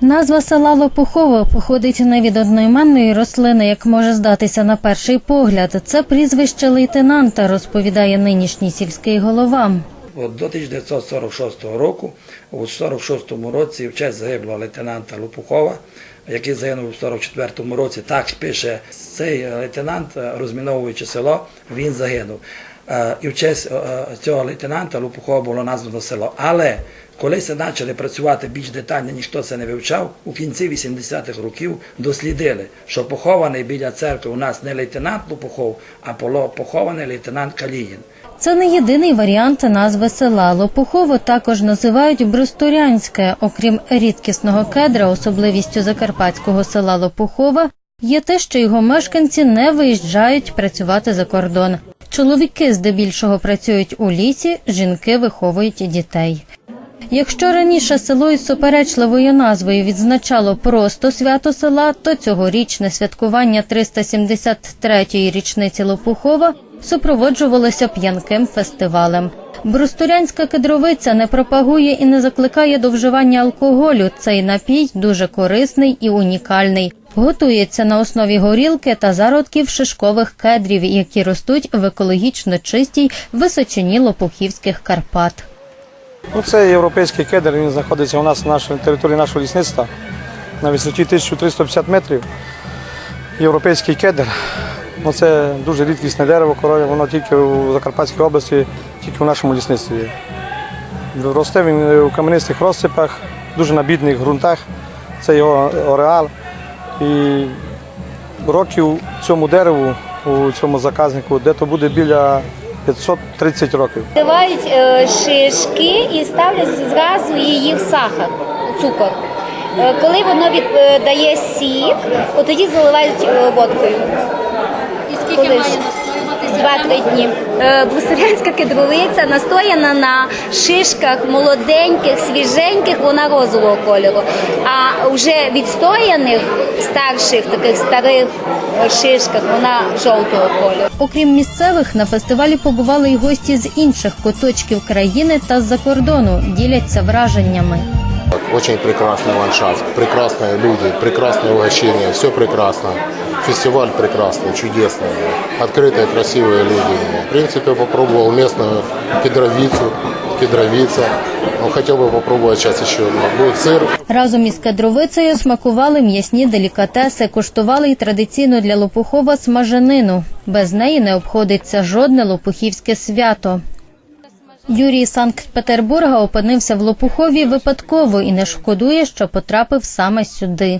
Назва села Лопухово походить не від одноіменної рослини, як може здатися на перший погляд. Це прізвище лейтенанта, розповідає нинішній сільський голова. От до 1946 року, у 46-му році, в честь загиблого лейтенанта Лопухова, який загинув у 44-му році, так пише цей лейтенант, розміновуючи село, він загинув. І в честь цього лейтенанта Лопухова було названо село. Але коли це почали працювати більш детально, ніхто це не вивчав, у кінці 80-х років дослідили, що похований біля церкви у нас не лейтенант Лопухов, а похований лейтенант Каліїн. Це не єдиний варіант назви села. Лопухово також називають Брустурянське. Окрім рідкісного кедра, особливістю закарпатського села Лопухова є те, що його мешканці не виїжджають працювати за кордон. Чоловіки здебільшого працюють у лісі, жінки виховують дітей. Якщо раніше село із суперечливою назвою відзначало просто свято села, то цьогорічне святкування 373-ї річниці Лопухова супроводжувалося п'янким фестивалем. Брустурянська кедровиця не пропагує і не закликає до вживання алкоголю. Цей напій дуже корисний і унікальний. Готується на основі горілки та зародків шишкових кедрів, які ростуть в екологічно чистій височині Лопухівських Карпат. Ну, це європейський кедр, він знаходиться у нас на нашій території нашого лісництва на висоті 1350 метрів. Європейський кедр. Ну, це дуже рідкісне дерево, коров'я, воно тільки у Закарпатській області, тільки у нашому лісництві. Росте він у кам'янистих розсипах, дуже на бідних ґрунтах. Це його ореал. І років цьому дереву, у цьому заказнику, де то буде біля 530 років. Дивають е, шишки і ставлять зразу її в сахар, у цукор. Е, Коли воно віддає е, сік, от тоді заливають водкою. І скільки має? Два-три дні. Е, Брусилянська кедровиця настояна на шишках молоденьких, свіженьких, вона розового кольору. А вже відстояних старших, таких старих е, шишках, вона жовтого кольору. Окрім місцевих, на фестивалі побували й гості з інших куточків країни та з-за кордону. Діляться враженнями. Очень прекрасный ландшафт, прекрасные люди, прекрасное угощение, все прекрасно Фестиваль прекрасный, чудесный. Открытые, красивые люди. В принципе, попробовал местную кедровицу, кедровица. Ну, хотел бы попробовать сейчас еще. Будет сыр, Разом із кедровицею смакували м'ясні делікатеси, куштували й традиційну для Лопухова смаженину. Без неї не обходиться жодне лопухівське свято. Юрій з Санкт-Петербурга опинився в Лопухові випадково і не шкодує, що потрапив саме сюди.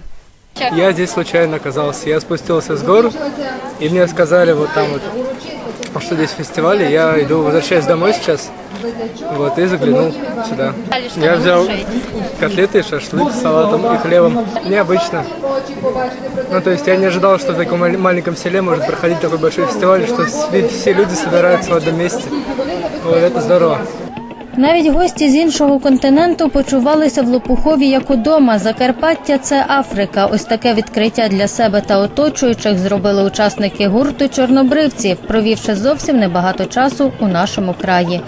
Я здесь случайно оказался. Я спустился с гор, и мне сказали вот там вот, что здесь фестиваль. и Я иду, возвращаюсь домой сейчас, вот, и заглянул сюда. Я взял котлеты, шашлык с салатом и хлебом. Необычно. Ну, то есть я не ожидал, что в таком мал- маленьком селе может проходить такой большой фестиваль, что все люди собираются в одном месте. Вот, это здорово. Навіть гості з іншого континенту почувалися в Лопухові як удома. Закарпаття це Африка. Ось таке відкриття для себе та оточуючих зробили учасники гурту Чорнобривці, провівши зовсім небагато часу у нашому краї.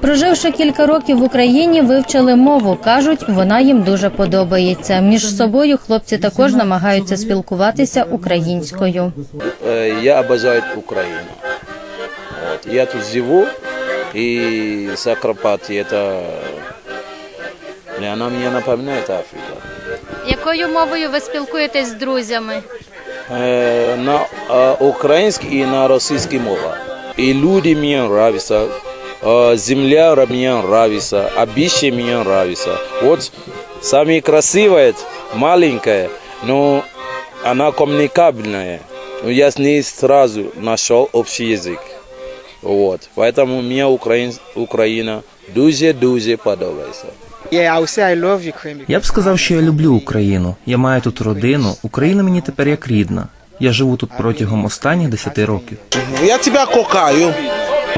Проживши кілька років в Україні, вивчили мову. кажуть, вона їм дуже подобається. Між собою хлопці також намагаються спілкуватися українською. Э, я обожаю Украину. Вот. Я тут живу, и Закарпатье это... и Она мне напоминает Африку. Якою мовою ви спілкуєтесь з друзями? Э, на э, украинский и на российский мова. И люди мне нравятся, э, земля мне нравится, обещание мне нравится. Вот самая красивая, маленькая, но она коммуникабельная. Но я с ней сразу нашел общий язык. Вот. Поэтому мне Украин, Украина дуже-дуже подобається. Yeah, I would say I love Ukraine. Я б сказав, що я люблю Україну. Я маю тут родину. Україна мені тепер як рідна. Я живу тут протягом останніх 10 років. Я тебе кокаю.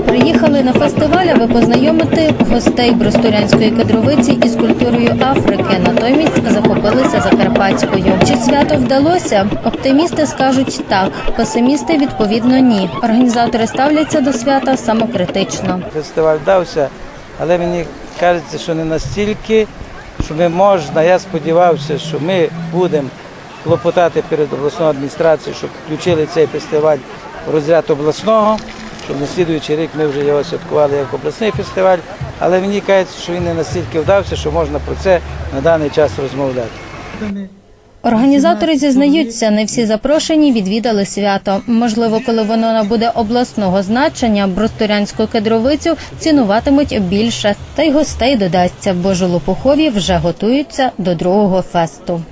Приїхали на фестиваль, аби познайомити гостей Бростурянської кадровиці із культурою Африки. Натомість захопилися закарпатською. Чи свято вдалося? Оптимісти скажуть так, песимісти відповідно ні. Організатори ставляться до свята самокритично. Фестиваль вдався, але мені кажеться, що не настільки, що ми можна, я сподівався, що ми будемо клопотати перед обласною адміністрацією, щоб включили цей фестиваль в розряд обласного, щоб на рік ми вже його святкували як обласний фестиваль. Але мені кажеться, що він не настільки вдався, що можна про це на даний час розмовляти. Організатори зізнаються, не всі запрошені відвідали свято. Можливо, коли воно набуде обласного значення, брусторянську кедровицю цінуватимуть більше, та й гостей додасться, бо жолопухові вже готуються до другого фесту.